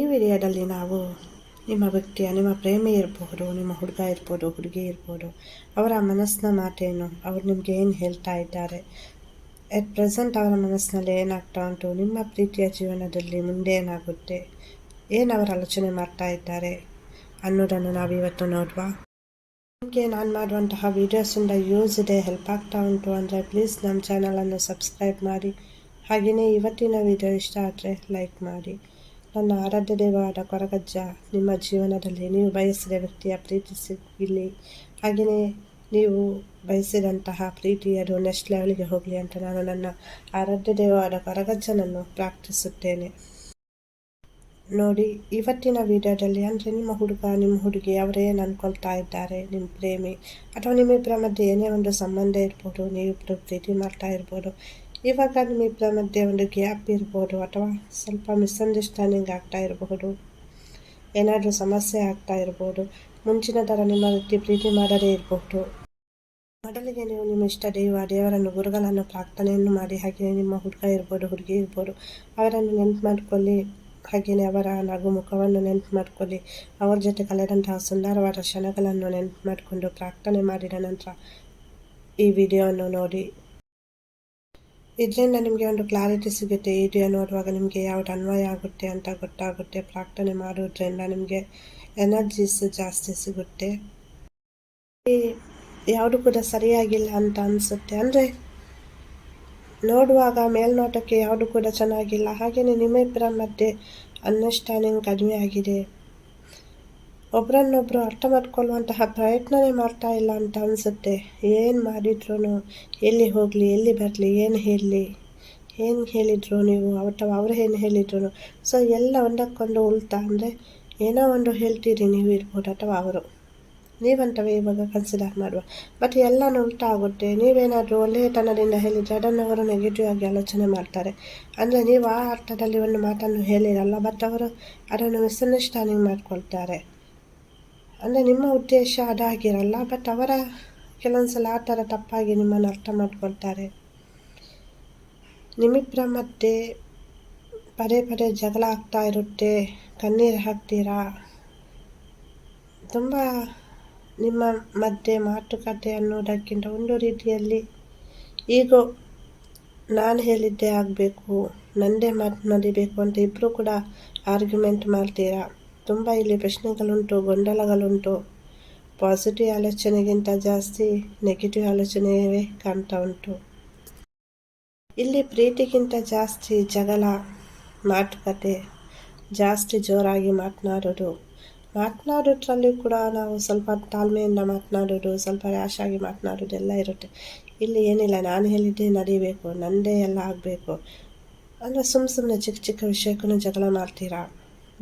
ಈ ವಿಡಿಯೋದಲ್ಲಿ ನಾವು ನಿಮ್ಮ ವ್ಯಕ್ತಿಯ ನಿಮ್ಮ ಪ್ರೇಮಿ ಇರಬಹುದು ನಿಮ್ಮ ಹುಡುಗ ಇರ್ಬೋದು, ಹುಡುಗಿ ಇರ್ಬೋದು, ಅವರ ಮನಸ್ಸಿನ ಮಾತೇನು, ಅವ್ರು ನಿಮಗೆ ಏನು ಹೇಳ್ತಾ ಇದ್ದಾರೆ? ಎಟ್ ಪ್ರೆಸೆಂಟ್ ಅವರ ಮನಸ್ಸಿನಲ್ಲಿ ಏನಾಗ್ತಾ ಉಂಟು? ನಿಮ್ಮ ಪ್ರೀತಿಯ ಜೀವನದಲ್ಲಿ ಮುಂದೆ ಏನಾಗುತ್ತೆ? ಏನು ಅವರು ಆಲೋಚನೆ ಮಾಡ್ತಾ ಇದ್ದಾರೆ? ಅನ್ನೋದನ್ನು ನಾವು ಇವತ್ತು ನೋಡುವ. ನಿಮಗೆ ನಾನು ಮಾಡುವಂತಹ ವೀಡಿಯೋಸಿಂದ ಯೂಸ್ ಇದೆ ಹೆಲ್ಪ್ ಆಗ್ತಾ ಉಂಟು ಅಂದರೆ ಪ್ಲೀಸ್ ನಮ್ಮ ಚಾನಲನ್ನು ಸಬ್ಸ್ಕ್ರೈಬ್ ಮಾಡಿ. ಹಾಗೆಯೇ ಇವತ್ತಿನ ವಿಡಿಯೋ ಇಷ್ಟ ಆದರೆ ಲೈಕ್ ಮಾಡಿ. ನನ್ನ ಆರಾಧ್ಯ ದೇವರಾದ ಕೊರಗಜ್ಜ, ನಿಮ್ಮ ಜೀವನದಲ್ಲಿ ನೀವು ಬಯಸಿದ ವ್ಯಕ್ತಿಯ ಪ್ರೀತಿ ಸಿಗಲಿ. ಹಾಗೆಯೇ ನೀವು ಬಯಸಿದಂತಹ ಪ್ರೀತಿಯದು ನೆಕ್ಸ್ಟ್ ಲೆವೆಲ್ಗೆ ಹೋಗಲಿ ಅಂತ ನಾನು ನನ್ನ ಆರಾಧ್ಯ ದೇವರಾದ ಕೊರಗಜ್ಜನನ್ನು ಪ್ರಾರ್ಥಿಸುತ್ತೇನೆ. ನೋಡಿ, ಇವತ್ತಿನ ವಿಡಿಯೋದಲ್ಲಿ ಅಂದರೆ ನಿಮ್ಮ ಹುಡುಗ, ನಿಮ್ಮ ಹುಡುಗಿ ಅವರೇ ಅಂದ್ಕೊಳ್ತಾ ಇದ್ದಾರೆ ನಿಮ್ಮ ಪ್ರೇಮಿ. ಅಥವಾ ನಿಮ್ಮಿಬ್ಬರ ಮಧ್ಯೆ ಏನೇ ಒಂದು ಸಂಬಂಧ ಇರ್ಬೋದು ನೀವಿಬ್ಬರು ಪ್ರೀತಿ ಮಾಡ್ತಾ ಇರ್ಬೋದು ಇವಾಗ ನಿಮ್ಮಿಬ್ಬರ ಮಧ್ಯೆ ಒಂದು ಗ್ಯಾಪ್ ಇರ್ಬೋದು ಅಥವಾ ಸ್ವಲ್ಪ ಮಿಸ್ಅಂಡರ್ಸ್ಟ್ಯಾಂಡಿಂಗ್ ಆಗ್ತಾ ಇರಬಹುದು. ಏನಾದರೂ ಸಮಸ್ಯೆ ಆಗ್ತಾ ಇರ್ಬೋದು. ಮುಂಚಿನ ಥರ ನಿಮ್ಮ ರೀತಿ ಪ್ರೀತಿ ಮಾಡದೇ ಇರಬಹುದು. ಮೊದಲಿಗೆ ನೀವು ನಿಮ್ಮ ಇಷ್ಟ ದೇವ ದೇವರನ್ನು, ಗುರುಗಳನ್ನು, ಪ್ರಾರ್ಥನೆಯನ್ನು ಮಾಡಿ ಹಾಗೆಯೇ ನಿಮ್ಮ ಹುಡುಗ ಇರ್ಬೋದು, ಹುಡುಗಿ ಇರ್ಬೋದು, ಅವರನ್ನು ನೆನ್ಪು ಮಾಡಿಕೊಳ್ಳಿ. ಹಾಗೆಯೇ ಅವರ ನಗು ಮುಖವನ್ನು ನೆನಪು ಮಾಡಿಕೊಳ್ಳಿ. ಅವರ ಜೊತೆ ಕಳೆದಂತಹ ಸುಂದರವಾದ ಕ್ಷಣಗಳನ್ನು ನೆನಪು ಮಾಡಿಕೊಂಡು ಪ್ರಾರ್ಥನೆ ಮಾಡಿದ ನಂತರ ಈ ವಿಡಿಯೋವನ್ನು ನೋಡಿ ಇದರಿಂದ ನಿಮಗೆ ಒಂದು ಕ್ಲಾರಿಟಿ ಸಿಗುತ್ತೆ ಈ ನೋಡುವಾಗ ನಿಮಗೆ ಯಾವ್ದು ಅನ್ವಯ ಆಗುತ್ತೆ ಅಂತ ಗೊತ್ತಾಗುತ್ತೆ. ಪ್ರಾರ್ಥನೆ ಮಾಡೋದ್ರಿಂದ ನಿಮಗೆ ಎನರ್ಜೀಸ್ ಜಾಸ್ತಿ ಸಿಗುತ್ತೆ. ಯಾವುದು ಕೂಡ ಸರಿಯಾಗಿಲ್ಲ ಅಂತ ಅನಿಸುತ್ತೆ. ಅಂದರೆ ನೋಡುವಾಗ ಮೇಲ್ನೋಟಕ್ಕೆ ಯಾವುದು ಕೂಡ ಚೆನ್ನಾಗಿಲ್ಲ. ಹಾಗೆಯೇ ನಿಮ್ಮಿಬ್ಬರ ಮಧ್ಯೆ ಅಂಡರ್ಸ್ಟ್ಯಾಂಡಿಂಗ್ ಕಡಿಮೆ ಆಗಿದೆ. ಒಬ್ರನ್ನೊಬ್ರು ಅರ್ಥ ಮಾಡ್ಕೊಳ್ಳುವಂತಹ ಪ್ರಯತ್ನನೇ ಮಾಡ್ತಾ ಇಲ್ಲ ಅಂತ ಅನಿಸುತ್ತೆ. ಏನು ಮಾಡಿದ್ರು ಎಲ್ಲಿ ಹೋಗಲಿ, ಎಲ್ಲಿ ಬರಲಿ, ಏನು ಹೇಳಲಿ, ಏನು ಹೇಳಿದ್ರು ನೀವು? ಅಥವಾ ಅವರು ಏನು ಹೇಳಿದ್ರು? ಸೊ ಎಲ್ಲ ಒಂದಕ್ಕೊಂದು ಉಳ್ತಾ ಅಂದರೆ, ಏನೋ ಒಂದು ಹೇಳ್ತೀರಿ ನೀವು ಇರ್ಬೋದು, ಅಥವಾ ಅವರು. ನೀವಂತವೇ ಇವಾಗ ಕನ್ಸಿಡರ್ ಮಾಡುವ. ಬಟ್ ಎಲ್ಲ ಉಲ್ಟಾ ಆಗುತ್ತೆ. ನೀವೇನಾದರೂ ಒಳ್ಳೆಯತನದಿಂದ ಹೇಳಿದರೆ ಅದನ್ನು ಅವರು ನೆಗೆಟಿವ್ ಆಗಿ ಆಲೋಚನೆ ಮಾಡ್ತಾರೆ. ಅಂದರೆ ನೀವು ಆ ಅರ್ಥದಲ್ಲಿ ಒಂದು ಮಾತನ್ನು ಹೇಳಿರಲ್ಲ ಬಟ್ ಅವರು ಅದನ್ನು ಮಿಸ್ಅಂಡರ್ಸ್ಟ್ಯಾಂಡಿಂಗ್ ಮಾಡ್ಕೊಳ್ತಾರೆ. ಅಂದರೆ ನಿಮ್ಮ ಉದ್ದೇಶ ಅದಾಗಿರಲ್ಲ ಬಟ್ ಅವರ ಕೆಲವೊಂದು ಸಲ ಆ ಥರ ತಪ್ಪಾಗಿ ನಿಮ್ಮನ್ನು ಅರ್ಥ ಮಾಡ್ಕೊಳ್ತಾರೆ. ನಿಮ್ಮಿಬ್ಬರ ಮತ್ತೆ ಪದೇ ಪದೇ ಜಗಳ ಆಗ್ತಾ ಇರುತ್ತೆ, ಕಣ್ಣೀರು ಹಾಕ್ತೀರಾ? ತುಂಬ ನಿಮ್ಮ ಮಧ್ಯೆ ಮಾತುಕತೆ ಅನ್ನೋದಕ್ಕಿಂತ ಒಂದು ರೀತಿಯಲ್ಲಿ ಈಗ ನಾನು ಹೇಳಿದ್ದೇ ಆಗಬೇಕು ನನ್ನದೇ ಮಾತು ನಡಿಬೇಕು ಅಂತ ಇಬ್ಬರು ಕೂಡ ಆರ್ಗ್ಯುಮೆಂಟ್ ಮಾಡ್ತೀರಾ? ತುಂಬ ಇಲ್ಲಿ ಪ್ರಶ್ನೆಗಳುಂಟು, ಗೊಂದಲಗಳುಂಟು. ಪಾಸಿಟಿವ್ ಆಲೋಚನೆಗಿಂತ ಜಾಸ್ತಿ ನೆಗೆಟಿವ್ ಆಲೋಚನೆಯೇ ಕಾಣ್ತಾ ಉಂಟು. ಇಲ್ಲಿ ಪ್ರೀತಿಗಿಂತ ಜಾಸ್ತಿ ಜಗಳ, ಮಾತುಕತೆ, ಜಾಸ್ತಿ ಜೋರಾಗಿ ಮಾತನಾಡೋದು. ಮಾತನಾಡೋದ್ರಲ್ಲಿ ಕೂಡ ನಾವು ಸ್ವಲ್ಪ ತಾಳ್ಮೆಯಿಂದ ಮಾತನಾಡೋದು, ಸ್ವಲ್ಪ ರ್ಯಾಶ್ ಆಗಿ ಮಾತನಾಡೋದು ಎಲ್ಲ ಇರುತ್ತೆ. ಇಲ್ಲಿ ಏನಿಲ್ಲ, ನಾನು ಹೇಳಿದ್ದೆ ನಡೀಬೇಕು ನನ್ನದೇ ಎಲ್ಲ ಆಗಬೇಕು. ಅಂದರೆ ಸುಮ್ಮ ಸುಮ್ಮನೆ ಚಿಕ್ಕ ಚಿಕ್ಕ ವಿಷಯಕ್ಕೂ ಜಗಳ ಮಾಡ್ತೀರಾ?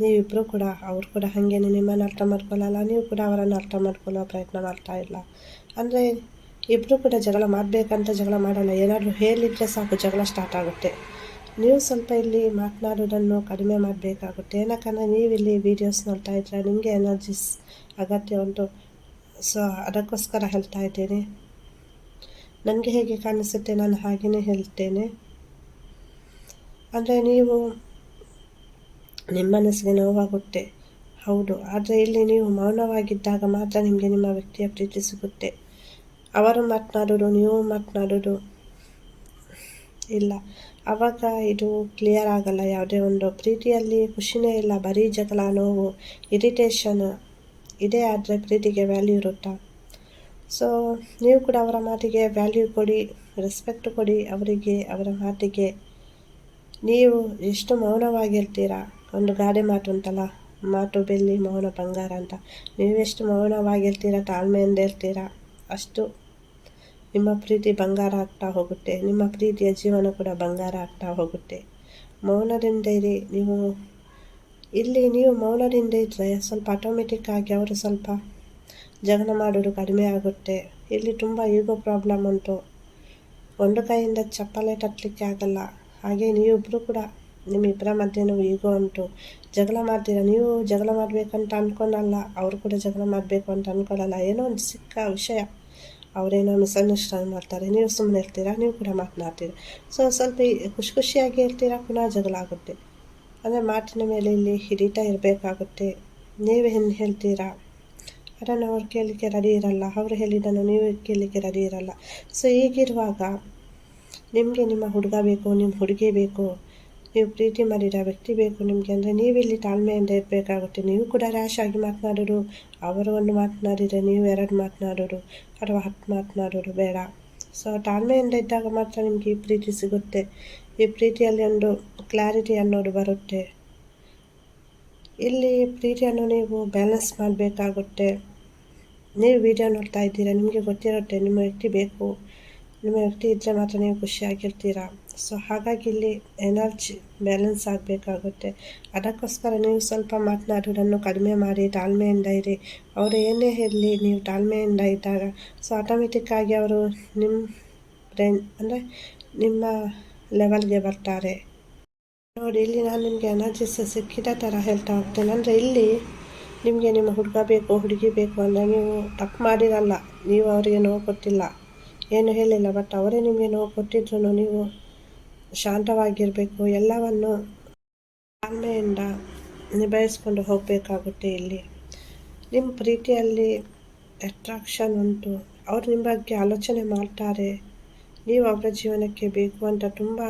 ನೀವಿಬ್ಬರು ಕೂಡ, ಅವರು ಕೂಡ ಹಾಗೆ ನಿಮ್ಮನ್ನು ಅರ್ಥ ಮಾಡ್ಕೊಳ್ಳಲ್ಲ ನೀವು ಕೂಡ ಅವರನ್ನು ಅರ್ಥ ಮಾಡ್ಕೊಳ್ಳೋ ಪ್ರಯತ್ನ ಮಾಡ್ತಾ ಇಲ್ಲ. ಅಂದರೆ ಇಬ್ಬರು ಕೂಡ ಜಗಳ ಮಾಡಬೇಕಂತ ಜಗಳ ಮಾಡಲ್ಲ, ಏನಾದರೂ ಹೇಳಿದರೆ ಸಾಕು ಜಗಳ ಸ್ಟಾರ್ಟ್ ಆಗುತ್ತೆ. ನೀವು ಸ್ವಲ್ಪ ಇಲ್ಲಿ ಮಾತನಾಡೋದನ್ನು ಕಡಿಮೆ ಮಾಡಬೇಕಾಗುತ್ತೆ. ಏನಕ್ಕಂದರೆ ನೀವಿಲ್ಲಿ ವೀಡಿಯೋಸ್ ನೋಡ್ತಾ ಇದ್ರೆ ನಿಮಗೆ ಎನರ್ಜಿಸ್ ಅಗತ್ಯ ಉಂಟು. ಸೊ ಅದಕ್ಕೋಸ್ಕರ ಹೇಳ್ತಾ ಇದ್ದೇನೆ. ನನಗೆ ಹೇಗೆ ಕಾಣಿಸುತ್ತೆ ನಾನು ಹಾಗೆಯೇ ಹೇಳ್ತೇನೆ. ಅಂದರೆ ನೀವು ನಿಮ್ಮ ಮನಸ್ಸಿಗೆ ನೋವಾಗುತ್ತೆ. ಹೌದು, ಆದರೆ ಇಲ್ಲಿ ನೀವು ಮೌನವಾಗಿದ್ದಾಗ ಮಾತ್ರ ನಿಮಗೆ ನಿಮ್ಮ ವ್ಯಕ್ತಿಯ ಪ್ರೀತಿ ಸಿಗುತ್ತೆ. ಅವರು ಮಾತನಾಡೋದು ನೀವು ಮಾತನಾಡೋದು ಇಲ್ಲ. ಆವಾಗ ಇದು ಕ್ಲಿಯರ್ ಆಗಲ್ಲ, ಯಾವುದೇ ಒಂದು ಪ್ರೀತಿಯಲ್ಲಿ ಖುಷಿನೇ ಇಲ್ಲ, ಬರೀ ಜಗಳ, ನೋವು ಇರಿಟೇಷನ್ ಇದೇ ಆದರೆ ಪ್ರೀತಿಗೆ ವ್ಯಾಲ್ಯೂ ಇರುತ್ತಾ? ಸೊ ನೀವು ಕೂಡ ಅವರ ಮಾತಿಗೆ ವ್ಯಾಲ್ಯೂ ಕೊಡಿ ರೆಸ್ಪೆಕ್ಟ್ ಕೊಡಿ ಅವರಿಗೆ, ಅವರ ಮಾತಿಗೆ. ನೀವು ಎಷ್ಟು ಮೌನವಾಗಿರ್ತೀರಾ? ಒಂದು ಗಾದೆ ಮಾತು ಉಂಟಲ್ಲ? ಮಾತು ಬೆಳ್ಳಿ ಮೌನ ಬಂಗಾರ ಅಂತ. ನೀವೆಷ್ಟು ಮೌನವಾಗಿರ್ತೀರ, ತಾಳ್ಮೆಯಿಂದ ಇರ್ತೀರ? ಅಷ್ಟು ನಿಮ್ಮ ಪ್ರೀತಿ ಬಂಗಾರ ಆಗ್ತಾ ಹೋಗುತ್ತೆ. ನಿಮ್ಮ ಪ್ರೀತಿಯ ಜೀವನ ಕೂಡ ಬಂಗಾರ ಆಗ್ತಾ ಹೋಗುತ್ತೆ. ಮೌನದಿಂದ ಇರಿ. ನೀವು ಇಲ್ಲಿ ನೀವು ಮೌನದಿಂದ ಇದ್ದರೆ ಸ್ವಲ್ಪ ಆಟೋಮೆಟಿಕ್ ಆಗಿ ಅವರು ಸ್ವಲ್ಪ ಜಗನ ಮಾಡೋದು ಕಡಿಮೆ ಆಗುತ್ತೆ. ಇಲ್ಲಿ ತುಂಬ ಈಗೋ ಪ್ರಾಬ್ಲಮ್ ಉಂಟು. ಒಂದು ಕೈಯಿಂದ ಚಪ್ಪಲೆ ತಟ್ಟಲಿಕ್ಕೆ ಆಗಲ್ಲ. ಹಾಗೆ ನೀವಿಬ್ಬರು ಕೂಡ ನಿಮ್ಮಿಬ್ಬರ ಮಧ್ಯೆನೂ ಈಗೋ ಉಂಟು. ಜಗಳ ಮಾಡ್ತೀರಾ? ನೀವು ಜಗಳ ಮಾಡಬೇಕಂತ ಅಂದ್ಕೊಳಲ್ಲ ಅವರು ಕೂಡ ಜಗಳ ಮಾಡಬೇಕು ಅಂತ ಅಂದ್ಕೊಳ್ಳಲ್ಲ ಏನೋ ಒಂದು ಸಿಕ್ಕ ವಿಷಯ. ಅವರೇನೋ ಮಿಸ್ಅಂಡರ್ಸ್ಟ್ಯಾಂಡ್ ಮಾಡ್ತಾರೆ. ನೀವು ಸುಮ್ಮನೆ ಇರ್ತೀರಾ? ನೀವು ಕೂಡ ಮಾತನಾಡ್ತೀರ? ಸೊ ಸ್ವಲ್ಪ ಖುಷಿ ಖುಷಿಯಾಗಿ ಇರ್ತೀರಾ? ಪುನಃ ಜಗಳ ಆಗುತ್ತೆ. ಅಂದರೆ ಮಾತಿನ ಮೇಲೆ ಇಲ್ಲಿ ಹಿಡಿತಾ ಇರಬೇಕಾಗುತ್ತೆ. ನೀವೇನು ಹೇಳ್ತೀರಾ? ಅದನ್ನು ಅವ್ರು ಕೇಳಲಿಕ್ಕೆ ರೆಡಿ ಇರಲ್ಲ. ಅವರು ಹೇಳಿದ್ದನ್ನು ನೀವು ಕೇಳಲಿಕ್ಕೆ ರೆಡಿ ಇರಲ್ಲ. ಸೊ ಹೀಗಿರುವಾಗ ನಿಮಗೆ ನಿಮ್ಮ ಹುಡುಗ ಬೇಕು, ನಿಮ್ಮ ಹುಡುಗಿ ಬೇಕು. ನೀವು ಪ್ರೀತಿ ಮಾಡಿದ ವ್ಯಕ್ತಿ ಬೇಕು, ನಿಮಗೆ ಅಂದರೆ ನೀವಿಲ್ಲಿ ತಾಳ್ಮೆಯಿಂದ ಇರಬೇಕಾಗುತ್ತೆ. ನೀವು ಕೂಡ ರ್ಯಾಶ್ ಆಗಿ ಮಾತನಾಡೋರು, ಅವರು ಒಂದು ಮಾತನಾಡಿದರೆ ನೀವು ಎರಡು ಮಾತನಾಡೋರು ಅಥವಾ ಹತ್ತು ಮಾತನಾಡೋರು ಬೇಡ. ಸೊ ತಾಳ್ಮೆಯಿಂದ ಇದ್ದಾಗ ಮಾತ್ರ ನಿಮಗೆ ಈ ಪ್ರೀತಿ ಸಿಗುತ್ತೆ. ಈ ಪ್ರೀತಿಯಲ್ಲಿ ಒಂದು ಕ್ಲಾರಿಟಿ ಅನ್ನೋದು ಬರುತ್ತೆ. ಇಲ್ಲಿ ಪ್ರೀತಿಯನ್ನು ನೀವು ಬ್ಯಾಲೆನ್ಸ್ ಮಾಡಬೇಕಾಗುತ್ತೆ. ನೀವು ವಿಡಿಯೋ ನೋಡ್ತಾ ಇದ್ದೀರಾ, ನಿಮಗೆ ಗೊತ್ತಿರುತ್ತೆ ನಿಮ್ಮ ವ್ಯಕ್ತಿ ಬೇಕು. ನಿಮ್ಮ ವ್ಯಕ್ತಿ ಇದ್ದರೆ ಮಾತ್ರ ನೀವು ಖುಷಿಯಾಗಿರ್ತೀರ. ಸೊ ಹಾಗಾಗಿ ಇಲ್ಲಿ ಎನರ್ಜಿ ಬ್ಯಾಲೆನ್ಸ್ ಆಗಬೇಕಾಗುತ್ತೆ. ಅದಕ್ಕೋಸ್ಕರ ನೀವು ಸ್ವಲ್ಪ ಮಾತನಾಡೋದನ್ನು ಕಡಿಮೆ ಮಾಡಿ, ತಾಳ್ಮೆಯಿಂದ ಇರಿ. ಅವರು ಏನೇ ಇರಲಿ, ನೀವು ತಾಳ್ಮೆಯಿಂದ ಇದ್ದಾಗ ಸೊ ಆಟೋಮೆಟಿಕ್ಕಾಗಿ ಅವರು ನಿಮ್ಮ ಬ್ರೈನ್ ಅಂದರೆ ನಿಮ್ಮ ಲೆವೆಲ್ಗೆ ಬರ್ತಾರೆ. ನೋಡಿ, ಇಲ್ಲಿ ನಾನು ನಿಮಗೆ ಎನರ್ಜಿಸ್ ಸಿಕ್ಕಿದ ಥರ ಹೇಳ್ತಾ ಹೋಗ್ತೇನೆ. ಅಂದರೆ ಇಲ್ಲಿ ನಿಮಗೆ ನಿಮ್ಮ ಹುಡುಗ ಬೇಕು, ಹುಡುಗಿ ಬೇಕು ಅಂದರೆ ನೀವು ತಪ್ಪು ಮಾಡಿರಲ್ಲ. ನೀವು ಅವರಿಗೆ ನೋವು ಕೊಟ್ಟಿಲ್ಲ. ಏನು ಹೇಳಿಲ್ಲ ಬಟ್ ಅವರೇ ನಿಮಗೆ ನೋವು ಕೊಟ್ಟಿದ್ರು ನೀವು ಶಾಂತವಾಗಿರಬೇಕು. ಎಲ್ಲವನ್ನು ತಾಳ್ಮೆಯಿಂದ ನಿಭಾಯಿಸ್ಕೊಂಡು ಹೋಗಬೇಕಾಗುತ್ತೆ ಇಲ್ಲಿ. ನಿಮ್ಮ ಪ್ರೀತಿಯಲ್ಲಿ ಅಟ್ರಾಕ್ಷನ್ ಉಂಟು. ಅವರು ನಿಮ್ಮ ಬಗ್ಗೆ ಆಲೋಚನೆ ಮಾಡ್ತಾರೆ. ನೀವು ಅವರ ಜೀವನಕ್ಕೆ ಬೇಕು ಅಂತ ತುಂಬ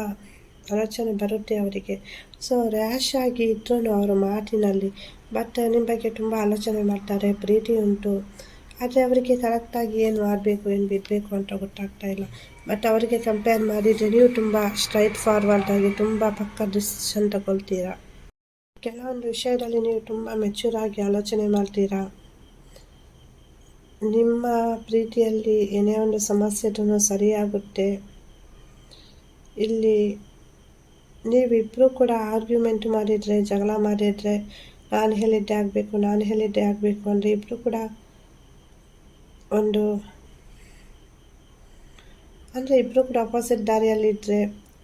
ಆಲೋಚನೆ ಬರುತ್ತೆ ಅವರಿಗೆ. ಸೊ ರ್ಯಾಶ್ ಆಗಿ ಇದ್ರೂ ಅವರ ಮಾತಿನಲ್ಲಿ ಬಟ್ ನಿಮ್ಮ ಬಗ್ಗೆ ತುಂಬ ಆಲೋಚನೆ ಮಾಡ್ತಾರೆ. ಪ್ರೀತಿ ಉಂಟು. ಆದರೆ ಅವರಿಗೆ ಕರೆಕ್ಟಾಗಿ ಏನು ಮಾಡಬೇಕು, ಏನು ಬಿಡಬೇಕು ಅಂತ ಗೊತ್ತಾಗ್ತಾ ಇಲ್ಲ. ಬಟ್ ಅವರಿಗೆ ಕಂಪೇರ್ ಮಾಡಿದರೆ ನೀವು ತುಂಬ ಸ್ಟ್ರೈಟ್ ಫಾರ್ವರ್ಡ್ ಆಗಿ ತುಂಬ ಪಕ್ಕ ಡಿಸಿಷನ್ ತಗೊಳ್ತೀರಾ. ಕೆಲವೊಂದು ವಿಷಯದಲ್ಲಿ ನೀವು ತುಂಬ ಮೆಚೂರ್ ಆಗಿ ಆಲೋಚನೆ ಮಾಡ್ತೀರಾ. ನಿಮ್ಮ ಪ್ರೀತಿಯಲ್ಲಿ ಏನೇ ಒಂದು ಸಮಸ್ಯೆ ಸರಿಯಾಗುತ್ತೆ. ಇಲ್ಲಿ ನೀವಿಬ್ಬರೂ ಕೂಡ ಆರ್ಗ್ಯುಮೆಂಟ್ ಮಾಡಿದರೆ, ಜಗಳ ಮಾಡಿದರೆ, ನಾನು ಹೇಳಿದ್ದೆ ಆಗಬೇಕು, ನಾನು ಹೇಳಿದ್ದೆ ಆಗಬೇಕು ಅಂದರೆ ಇಬ್ಬರು ಕೂಡ ಒಂದು ಅಂದರೆ ಇಬ್ಬರು ಕೂಡ ಅಪೋಸಿಟ್ ದಾರಿಯಲ್ಲಿದ್ದರೆ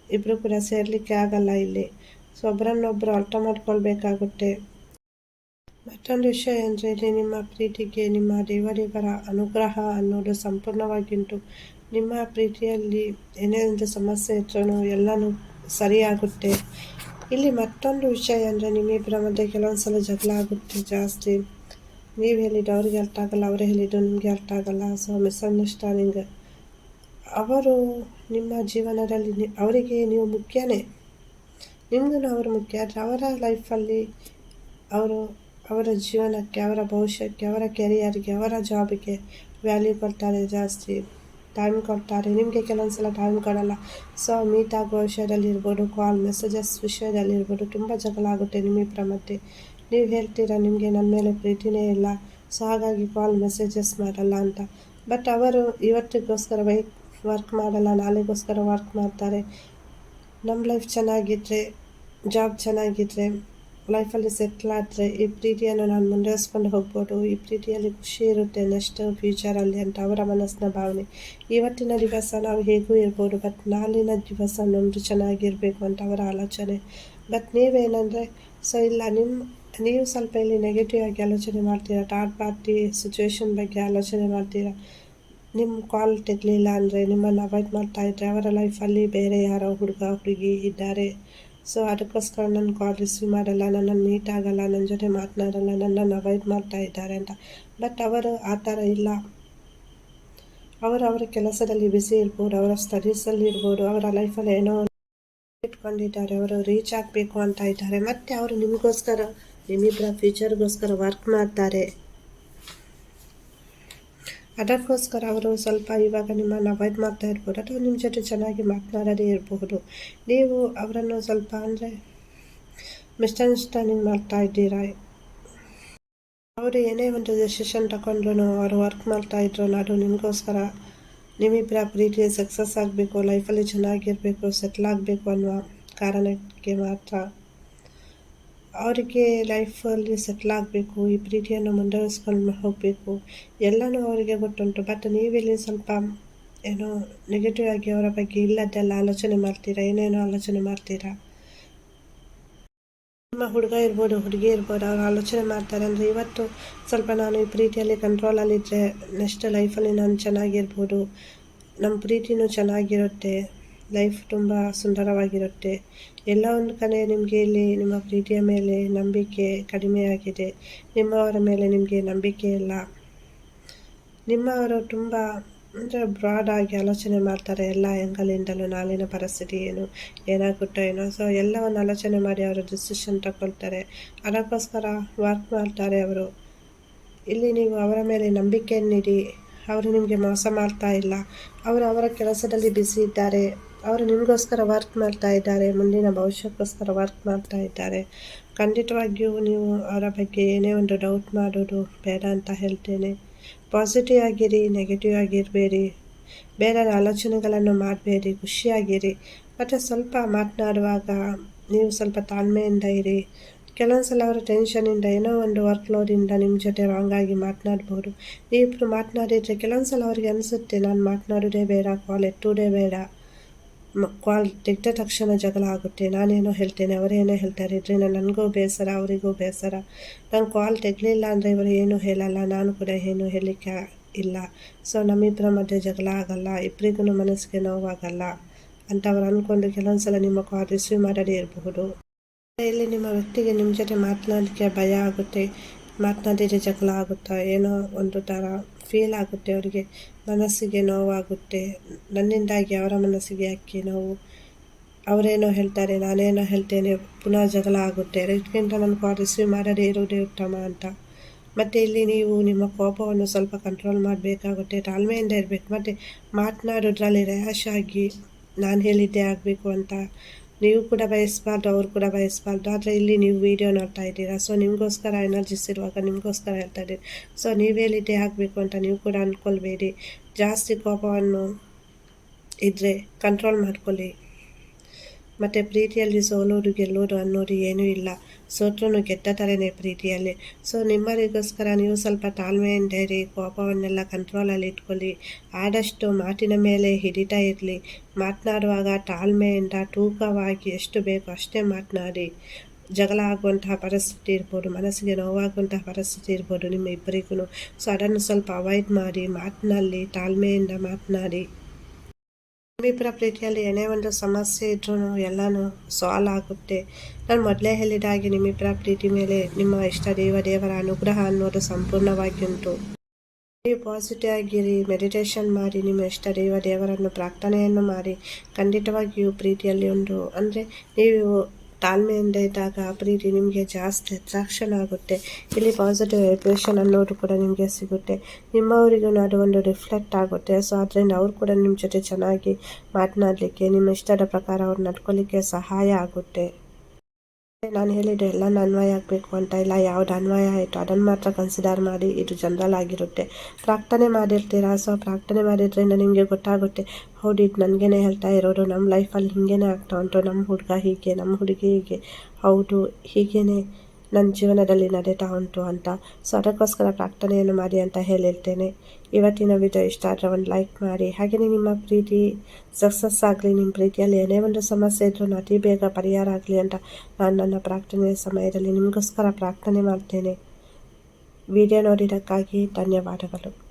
ಇಬ್ಬರು ಕೂಡ ಸೇರಲಿಕ್ಕೆ ಆಗಲ್ಲ ಇಲ್ಲಿ. ಸೊ ಒಬ್ಬರನ್ನೊಬ್ಬರು ಅರ್ಥ ಮಾಡ್ಕೊಳ್ಬೇಕಾಗುತ್ತೆ. ಮತ್ತೊಂದು ವಿಷಯ ಅಂದರೆ ಇಲ್ಲಿ ನಿಮ್ಮ ಪ್ರೀತಿಗೆ, ನಿಮ್ಮ ದೇವರಿವರ ಅನುಗ್ರಹ ಅನ್ನೋದು ಸಂಪೂರ್ಣವಾಗಿಂಟು. ನಿಮ್ಮ ಪ್ರೀತಿಯಲ್ಲಿ ಏನೇ ಒಂದು ಸಮಸ್ಯೆ ಇದ್ರೂ ಎಲ್ಲನೂ ಸರಿಯಾಗುತ್ತೆ. ಇಲ್ಲಿ ಮತ್ತೊಂದು ವಿಷಯ ಅಂದರೆ ನಿಮ್ಮಿಬ್ಬರ ಮಧ್ಯೆ ಕೆಲವೊಂದು ಸಲ ಜಗಳ ಆಗುತ್ತೆ ಜಾಸ್ತಿ. ನೀವು ಹೇಳಿದ್ದು ಅವ್ರಿಗೆ ಅರ್ಥ ಆಗಲ್ಲ, ಅವರೇ ಹೇಳಿದ್ದು ನಿಮಗೆ ಅರ್ಥ ಆಗಲ್ಲ ಸೊ ಮಿಸ್ಅಂಡರ್ಸ್ಟ್ಯಾಂಡಿಂಗ್ ಅವರು ನಿಮ್ಮ ಜೀವನದಲ್ಲಿ ಅವರಿಗೆ ನೀವು ಮುಖ್ಯನೇ. ನಿಮಗೂ ಅವರು ಮುಖ್ಯ, ಆದರೆ ಅವರ ಲೈಫಲ್ಲಿ ಅವರು ಅವರ ಜೀವನಕ್ಕೆ, ಅವರ ಭವಿಷ್ಯಕ್ಕೆ, ಅವರ ಕೆರಿಯರ್ಗೆ ಅವರ ಜಾಬಿಗೆ ವ್ಯಾಲ್ಯೂ ಕೊಡ್ತಾರೆ ಜಾಸ್ತಿ. ಟೈಮ್ ಕೊಡ್ತಾರೆ. ನಿಮಗೆ ಕೆಲವೊಂದು ಸಲ ಟೈಮ್ ಕೊಡಲ್ಲ. ಸೊ ಮೀಟ್ ಆಗುವ ವಿಷಯದಲ್ಲಿರ್ಬೋದು ಕಾಲ್ ಮೆಸೇಜಸ್ ವಿಷಯದಲ್ಲಿರ್ಬೋದು ತುಂಬ ಜಗಳ ಆಗುತ್ತೆ ನಿಮ್ಮಿಬ್ಬರ ಮಧ್ಯೆ. ನೀವು ಹೇಳ್ತೀರಾ ನಿಮಗೆ ನನ್ನ ಮೇಲೆ ಪ್ರೀತಿನೇ ಇಲ್ಲ ಸೊ ಹಾಗಾಗಿ ಕಾಲ್ ಮೆಸೇಜಸ್ ಮಾಡಲ್ಲ ಅಂತ. ಬಟ್ ಅವರು ಇವತ್ತಿಗೋಸ್ಕರ ವೈ ವರ್ಕ್ ಮಾಡಲ್ಲ, ನಾಳೆಗೋಸ್ಕರ ವರ್ಕ್ ಮಾಡ್ತಾರೆ. ನಮ್ಮ ಲೈಫ್ ಚೆನ್ನಾಗಿದ್ದರೆ ಜಾಬ್ ಚೆನ್ನಾಗಿದ್ದರೆ ಲೈಫಲ್ಲಿ ಸೆಟ್ಲ್ ಆದರೆ ಈ ಪ್ರೀತಿಯನ್ನು ನಾನು ಮುಂದುವರಿಸ್ಕೊಂಡು ಹೋಗ್ಬೋದು. ಈ ಪ್ರೀತಿಯಲ್ಲಿ ಖುಷಿ ಇರುತ್ತೆ ನೆಕ್ಸ್ಟ್ ಫ್ಯೂಚರಲ್ಲಿ ಅಂತ ಅವರ ಮನಸ್ಸಿನ ಭಾವನೆ. ಇವತ್ತಿನ ದಿವಸ ನಾವು ಹೇಗೂ ಇರ್ಬೋದು ಬಟ್ ನಾಳಿನ ದಿವಸ ನಮ್ಮದು ಚೆನ್ನಾಗಿರಬೇಕು ಅಂತ ಅವರ ಆಲೋಚನೆ. ಬಟ್ ನೀವೇನಂದರೆ ಸೊ ಇಲ್ಲ ನಿಮ್ಮ ನೀವು ಸ್ವಲ್ಪ ಇಲ್ಲಿ ನೆಗೆಟಿವ್ ಆಗಿ ಆಲೋಚನೆ ಮಾಡ್ತೀರಾ? ಥರ್ಡ್ ಪಾರ್ಟಿ ಸಿಚುವೇಶನ್ ಬಗ್ಗೆ ಆಲೋಚನೆ ಮಾಡ್ತೀರಾ? ನಿಮ್ಮ ಕಾಲ್ ತೆಗಲಿಲ್ಲ ಅಂದರೆ ನಿಮ್ಮನ್ನು ಅವಾಯ್ಡ್ ಮಾಡ್ತಾ ಇದ್ದರೆ ಅವರ ಲೈಫಲ್ಲಿ ಬೇರೆ ಯಾರೋ ಹುಡುಗ, ಹುಡುಗಿ ಇದ್ದಾರೆ. ಸೊ ಅದಕ್ಕೋಸ್ಕರ ನನ್ನ ಕಾಲ್ ರಿಸೀವ್ ಮಾಡಲ್ಲ, ನನ್ನನ್ನು ಮೀಟ್ ಆಗಲ್ಲ ನನ್ನ ಜೊತೆ ಮಾತನಾಡಲ್ಲ, ನನ್ನನ್ನು ಅವಾಯ್ಡ್ ಮಾಡ್ತಾ ಇದ್ದಾರೆ ಅಂತ. ಬಟ್ ಅವರು ಆ ಥರ ಇಲ್ಲ. ಅವರು ಅವರ ಕೆಲಸದಲ್ಲಿ ಬ್ಯುಸಿ ಇರ್ಬೋದು, ಅವರ ಸ್ಟಡೀಸಲ್ಲಿ ಇರ್ಬೋದು, ಅವರ ಲೈಫಲ್ಲಿ ಏನೋ ಇಟ್ಕೊಂಡಿದ್ದಾರೆ, ಅವರು ರೀಚ್ ಆಗಬೇಕು ಅಂತ ಇದ್ದಾರೆ. ಮತ್ತು ಅವರು ನಿಮಗೋಸ್ಕರ ನಿಮ್ಮಿಬ್ಬರ ಫ್ಯೂಚರ್ಗೋಸ್ಕರ ವರ್ಕ್ ಮಾಡ್ತಾರೆ. ಅದಕ್ಕೋಸ್ಕರ ಅವರು ಸ್ವಲ್ಪ ಇವಾಗ ನಿಮ್ಮನ್ನು ಅವಾಯ್ಡ್ ಮಾಡ್ತಾ ಇರ್ಬೋದು ಅಥವಾ ನಿಮ್ಮ ಜೊತೆ ಚೆನ್ನಾಗಿ ಮಾತನಾಡದೇ ಇರಬಹುದು ನೀವು ಅವರನ್ನು ಸ್ವಲ್ಪ ಅಂದರೆ ಮಿಸ್ಅಂಡರ್ಸ್ಟ್ಯಾಂಡಿಂಗ್ ಮಾಡ್ತಾ ಇದ್ದೀರಾ? ಅವರು ಏನೇ ಒಂದು ಡೆಸಿಷನ್ ತಗೊಂಡ್ರು ಅವರು ವರ್ಕ್ ಮಾಡ್ತಾ ಇದ್ರು ಅದು ನಿಮಗೋಸ್ಕರ ನಿಮ್ಮಿಬ್ಬರ ಪ್ರೀತಿ ಸಕ್ಸಸ್ ಆಗಬೇಕು ಲೈಫಲ್ಲಿ ಚೆನ್ನಾಗಿರಬೇಕು ಸೆಟ್ಲ್ ಆಗಬೇಕು ಅನ್ನುವ ಕಾರಣಕ್ಕೆ ಮಾತ್ರ. ಅವರಿಗೆ ಲೈಫಲ್ಲಿ ಸೆಟ್ಲ್ ಆಗಬೇಕು, ಈ ಪ್ರೀತಿಯನ್ನು ಮುಂದುವರಿಸ್ಕೊಂಡು ಹೋಗಬೇಕು, ಎಲ್ಲನೂ ಅವರಿಗೆ ಗೊತ್ತುಂಟು. ಬಟ್ ನೀವಿಲ್ಲಿ ಸ್ವಲ್ಪ, ಏನೋ ನೆಗೆಟಿವ್ ಆಗಿ ಅವರ ಬಗ್ಗೆ ಇಲ್ಲದೆಲ್ಲ ಆಲೋಚನೆ ಮಾಡ್ತೀರಾ? ಏನೇನೋ ಆಲೋಚನೆ ಮಾಡ್ತೀರಾ? ನಿಮ್ಮ ಹುಡುಗ ಇರ್ಬೋದು, ಹುಡುಗಿ ಇರ್ಬೋದು, ಅವ್ರು ಆಲೋಚನೆ ಮಾಡ್ತಾರೆ. ಅಂದರೆ ಇವತ್ತು ಸ್ವಲ್ಪ ನಾನು ಈ ಪ್ರೀತಿಯಲ್ಲಿ ಕಂಟ್ರೋಲಲ್ಲಿದ್ದರೆ ನೆಕ್ಸ್ಟ್ ಲೈಫಲ್ಲಿ ನಾನು ಚೆನ್ನಾಗಿರ್ಬೋದು. ನಮ್ಮ ಪ್ರೀತಿನೂ ಚೆನ್ನಾಗಿರುತ್ತೆ. ಲೈಫ್ ತುಂಬ ಸುಂದರವಾಗಿರುತ್ತೆ. ಎಲ್ಲ ಒಂದು ಕಡೆ ನಿಮಗೆ ಇಲ್ಲಿ ನಿಮ್ಮ ಪ್ರೀತಿಯ ಮೇಲೆ ನಂಬಿಕೆ ಕಡಿಮೆಯಾಗಿದೆ ನಿಮ್ಮವರ ಮೇಲೆ ನಿಮಗೆ ನಂಬಿಕೆ ಇಲ್ಲ. ನಿಮ್ಮವರು ತುಂಬ ಅಂದರೆ ಬ್ರಾಡ್ ಆಗಿ ಆಲೋಚನೆ ಮಾಡ್ತಾರೆ ಎಲ್ಲ ಎಂಗಲಿಂದಲೂ ನಾಳಿನ ಪರಿಸ್ಥಿತಿ ಏನು, ಏನಾಗುತ್ತೋ ಏನೋ. ಸೊ ಎಲ್ಲವನ್ನು ಆಲೋಚನೆ ಮಾಡಿ ಅವರು ಡಿಸಿಷನ್ ತಗೊಳ್ತಾರೆ. ಅದಕ್ಕೋಸ್ಕರ ವರ್ಕ್ ಮಾಡ್ತಾರೆ ಅವರು. ಇಲ್ಲಿ ನೀವು ಅವರ ಮೇಲೆ ನಂಬಿಕೆಯನ್ನಿಡಿ ಅವರು ನಿಮಗೆ ಮೋಸ ಮಾಡ್ತಾ ಇಲ್ಲ. ಅವರು ಅವರ ಕೆಲಸದಲ್ಲಿ ಬಿಸಿ ಇದ್ದಾರೆ. ಅವರು ನಿಮಗೋಸ್ಕರ ವರ್ಕ್ ಮಾಡ್ತಾ ಇದ್ದಾರೆ, ಮುಂದಿನ ಭವಿಷ್ಯಕ್ಕೋಸ್ಕರ ವರ್ಕ್ ಮಾಡ್ತಾ ಇದ್ದಾರೆ. ಖಂಡಿತವಾಗಿಯೂ ನೀವು ಅವರ ಬಗ್ಗೆ ಏನೇ ಒಂದು ಡೌಟ್ ಮಾಡೋದು ಬೇಡ ಅಂತ ಹೇಳ್ತೇನೆ. ಪಾಸಿಟಿವ್ ಆಗಿರಿ ನೆಗೆಟಿವ್ ಆಗಿರಬೇಡಿ. ಬೇರೆ ಆಲೋಚನೆಗಳನ್ನು ಮಾಡಬೇಡಿ, ಖುಷಿಯಾಗಿರಿ. ಮತ್ತು ಸ್ವಲ್ಪ ಮಾತನಾಡುವಾಗ ನೀವು ಸ್ವಲ್ಪ ತಾಳ್ಮೆಯಿಂದ ಇರಿ. ಕೆಲವೊಂದು ಸಲ ಅವರು ಟೆನ್ಷನಿಂದ ಏನೋ ಒಂದು ವರ್ಕ್ ಲೋಡಿಂದ ನಿಮ್ಮ ಜೊತೆ ರಾಂಗ್ ಆಗಿ ಮಾತನಾಡ್ಬೋದು. ನೀವು ಮಾತನಾಡಿದರೆ ಕೆಲವೊಂದು ಸಲ ಅವ್ರಿಗೆ ಅನಿಸುತ್ತೆ, ನಾನು ಮಾತನಾಡೋದೇ ಬೇಡ ಕಾಲ್ ಎತ್ತುವುದೇ ಬೇಡ. ಕಾಲ್ ತೆಗೆದ ತಕ್ಷಣ ಜಗಳ ಆಗುತ್ತೆ. ನಾನೇನೋ ಹೇಳ್ತೇನೆ, ಅವರೇನೋ ಹೇಳ್ತಾರೆ ಇದರಿಂದ ನನಗೂ ಬೇಸರ, ಅವರಿಗೂ ಬೇಸರ. ನಾನು ಕಾಲ್ ತೆಗಲಿಲ್ಲ ಅಂದರೆ ಇವರು ಏನೂ ಹೇಳಲ್ಲ, ನಾನು ಕೂಡ ಏನು ಹೇಳಲಿಕ್ಕೆ ಇಲ್ಲ. ಸೊ ನಮ್ಮಿಬ್ಬರ ಮಧ್ಯೆ ಜಗಳ ಆಗಲ್ಲ ಇಬ್ಬರಿಗೂ ಮನಸ್ಸಿಗೆ ನೋವಾಗಲ್ಲ ಅಂತ ಅವ್ರು ಅಂದ್ಕೊಂಡು ಕೆಲವೊಂದು ಸಲ ನಿಮ್ಮ ಕಾಲ್ ರಿಸೀವ್ ಮಾಡದೇ ಇರಬಹುದು. ಇಲ್ಲಿ ನಿಮ್ಮ ವ್ಯಕ್ತಿಗೆ ನಿಮ್ಮ ಜೊತೆ ಮಾತನಾಡಲಿಕ್ಕೆ ಭಯ ಆಗುತ್ತೆ, ಮಾತನಾಡಿದರೆ ಜಗಳ ಆಗುತ್ತಾ, ಏನೋ ಒಂದು ಥರ. ಫೀಲ್ ಆಗುತ್ತೆ, ಅವರಿಗೆ ಮನಸ್ಸಿಗೆ ನೋವಾಗುತ್ತೆ, ನನ್ನಿಂದಾಗಿ ಅವರ ಮನಸ್ಸಿಗೆ ಅಕ್ಕಿ ನೋವು. ಅವರೇನೋ ಹೇಳ್ತಾರೆ, ನಾನೇನೋ ಹೇಳ್ತೇನೆ, ಪುನಃ ಜಗಳ ಆಗುತ್ತೆ. ಅದಕ್ಕಿಂತ ನನ್ನ ಕಾಲ್ ರಿಸೀವ್ ಮಾಡದೇ ಇರುವುದೇ ಉತ್ತಮ ಅಂತ. ಮತ್ತು ಇಲ್ಲಿ ನೀವು ನಿಮ್ಮ ಕೋಪವನ್ನು ಸ್ವಲ್ಪ ಕಂಟ್ರೋಲ್ ಮಾಡಬೇಕಾಗುತ್ತೆ, ತಾಳ್ಮೆಯಿಂದ ಇರಬೇಕು. ಮತ್ತು ಮಾತನಾಡೋದ್ರಲ್ಲಿ ರ್ಯಾಶ್ ಆಗಿ ನಾನು ಹೇಳಿದ್ದೆ ಆಗಬೇಕು ಅಂತ ನೀವು ಕೂಡ ಬಯಸ್ಬಾರ್ದು, ಅವ್ರು ಕೂಡ ಬಯಸ್ಬಾರ್ದು. ಆದರೆ ಇಲ್ಲಿ ನೀವು ವೀಡಿಯೋ ನೋಡ್ತಾ ಇದ್ದೀರಾ? ಸೊ ನಿಮಗೋಸ್ಕರ ಎನರ್ಜಿಸ್ ಇರುವಾಗ ನಿಮಗೋಸ್ಕರ ಹೇಳ್ತಾ ಇದ್ದೀರಿ. ಸೊ ನೀವು ಹೇಳಿದ್ದೆ ಆಗಬೇಕು ಅಂತ ನೀವು ಕೂಡ ಅಂದ್ಕೊಳ್ಬೇಡಿ ಜಾಸ್ತಿ ಕೋಪವನ್ನು ಇದ್ದರೆ ಕಂಟ್ರೋಲ್ ಮಾಡ್ಕೊಳ್ಳಿ. ಮತ್ತು ಪ್ರೀತಿಯಲ್ಲಿ ಸೋಲೋದು ಗೆಲ್ಲೋದು ಅನ್ನೋದು ಏನೂ ಇಲ್ಲ. ಸೋತ್ರನು ಗೆದ್ದ ಥರನೇ ಪ್ರೀತಿಯಲ್ಲಿ. ಸೊ ನಿಮ್ಮರಿಗೋಸ್ಕರ ನೀವು ಸ್ವಲ್ಪ ತಾಳ್ಮೆಯಿಂದ ಇರಿ ಕೋಪವನ್ನೆಲ್ಲ ಕಂಟ್ರೋಲಲ್ಲಿ ಇಟ್ಕೊಳ್ಳಿ. ಆದಷ್ಟು ಮಾತಿನ ಮೇಲೆ ಹಿಡಿತಾ ಇರಲಿ. ಮಾತನಾಡುವಾಗ ತಾಳ್ಮೆಯಿಂದ ತೂಕವಾಗಿ ಎಷ್ಟು ಬೇಕೋ ಅಷ್ಟೇ ಮಾತನಾಡಿ. ಜಗಳ ಆಗುವಂತಹ ಪರಿಸ್ಥಿತಿ ಇರ್ಬೋದು, ಮನಸ್ಸಿಗೆ ನೋವಾಗುವಂತಹ ಪರಿಸ್ಥಿತಿ ಇರ್ಬೋದು ನಿಮ್ಮ ಇಬ್ಬರಿಗೂ ಸೊ ಅದನ್ನು ಸ್ವಲ್ಪ ಅವಾಯ್ಡ್ ಮಾಡಿ ಮಾತಿನಲ್ಲಿ ತಾಳ್ಮೆಯಿಂದ ಮಾತನಾಡಿ. ನಿಮ್ಮಿಬ್ಬರ ಪ್ರೀತಿಯಲ್ಲಿ ಏನೇ ಒಂದು ಸಮಸ್ಯೆ ಇದ್ರೂ ಎಲ್ಲನೂ ಸಾಲ್ವ್ ಆಗುತ್ತೆ. ನಾನು ಮೊದಲೇ ಹೇಳಿದ ಹಾಗೆ ನಿಮ್ಮಿಬ್ಬರ ಪ್ರೀತಿ ಮೇಲೆ ನಿಮ್ಮ ಇಷ್ಟ ದೇವ ದೇವರ ಅನುಗ್ರಹ ಅನ್ನೋದು ಸಂಪೂರ್ಣವಾಗಿ ಉಂಟು. ನೀವು ಪಾಸಿಟಿವ್ ಆಗಿರಿ ಮೆಡಿಟೇಷನ್ ಮಾಡಿ, ನಿಮ್ಮ ಇಷ್ಟ ದೇವ ದೇವರನ್ನು ಪ್ರಾರ್ಥನೆಯನ್ನು ಮಾಡಿ ಖಂಡಿತವಾಗಿಯೂ ಪ್ರೀತಿಯಲ್ಲಿ ಉಂಟು. ಅಂದರೆ ನೀವು ತಾಳ್ಮೆಯಿಂದ ಇದ್ದಾಗ ಪ್ರೀತಿ ನಿಮಗೆ ಜಾಸ್ತಿ ಅಟ್ರಾಕ್ಷನ್ ಆಗುತ್ತೆ. ಇಲ್ಲಿ ಪಾಸಿಟಿವ್ ವೈಬ್ರೇಷನ್ ಅನ್ನೋದು ಕೂಡ ನಿಮಗೆ ಸಿಗುತ್ತೆ. ನಿಮ್ಮವರಿಗೂ ಅದು ಒಂದು ರಿಫ್ಲೆಕ್ಟ್ ಆಗುತ್ತೆ. ಸೊ ಅದರಿಂದ ಅವ್ರು ಕೂಡ ನಿಮ್ಮ ಜೊತೆ ಚೆನ್ನಾಗಿ ಮಾತನಾಡಲಿಕ್ಕೆ, ನಿಮ್ಮ ಇಷ್ಟದ ಪ್ರಕಾರ ಅವ್ರು ನಡ್ಕೊಳ್ಳಿಕ್ಕೆ ಸಹಾಯ ಆಗುತ್ತೆ. ನಾನು ಹೇಳಿದ್ರೆ ಎಲ್ಲ ಅನ್ವಯ ಆಗಬೇಕು ಅಂತ. ಇಲ್ಲ, ಯಾವ್ದು ಅನ್ವಯ ಆಯಿತು ಅದನ್ನು ಮಾತ್ರ ಕನ್ಸಿಡರ್ ಮಾಡಿ ಇದು ಜನರಲ್ ಆಗಿರುತ್ತೆ. ಪ್ರಾರ್ಥನೆ ಮಾಡಿರ್ತೀರಾ? ಸೊ ಪ್ರಾರ್ಥನೆ ಮಾಡಿದ್ರಿಂದ ನಿಮಗೆ ಗೊತ್ತಾಗುತ್ತೆ, ಹೌದು, ಇದು ನನಗೇನೆ ಹೇಳ್ತಾ ಇರೋದು. ನಮ್ಮ ಲೈಫಲ್ಲಿ ಹೀಗೇನೆ ಆಗ್ತಾ ಉಂಟು. ನಮ್ಮ ಹುಡುಗ ಹೀಗೆ ನಮ್ಮ ಹುಡುಗಿ ಹೀಗೆ. ಹೌದು, ಹೀಗೇನೆ. ನನ್ನ ಜೀವನದಲ್ಲಿ ನಡೀತಾ ಉಂಟು ಅಂತ. ಸೊ ಅದಕ್ಕೋಸ್ಕರ ಪ್ರಾರ್ಥನೆಯನ್ನು ಮಾಡಿ ಅಂತ ಹೇಳಿರ್ತೇನೆ. ಇವತ್ತಿನ ವಿಡಿಯೋ ಇಷ್ಟ ಆದರೆ ಒಂದು ಲೈಕ್ ಮಾಡಿ. ಹಾಗೆಯೇ ನಿಮ್ಮ ಪ್ರೀತಿ ಸಕ್ಸಸ್ ಆಗಲಿ, ನಿಮ್ಮ ಪ್ರೀತಿಯಲ್ಲಿ ಏನೇ ಒಂದು ಸಮಸ್ಯೆ ಇದ್ರೂ ಅತಿ ಬೇಗ ಪರಿಹಾರ ಆಗಲಿ ಅಂತ ನಾನು ನನ್ನ ಪ್ರಾರ್ಥನೆಯ ಸಮಯದಲ್ಲಿ ನಿಮಗೋಸ್ಕರ ಪ್ರಾರ್ಥನೆ ಮಾಡ್ತೇನೆ. ವಿಡಿಯೋ ನೋಡಿದ್ದಕ್ಕಾಗಿ ಧನ್ಯವಾದಗಳು.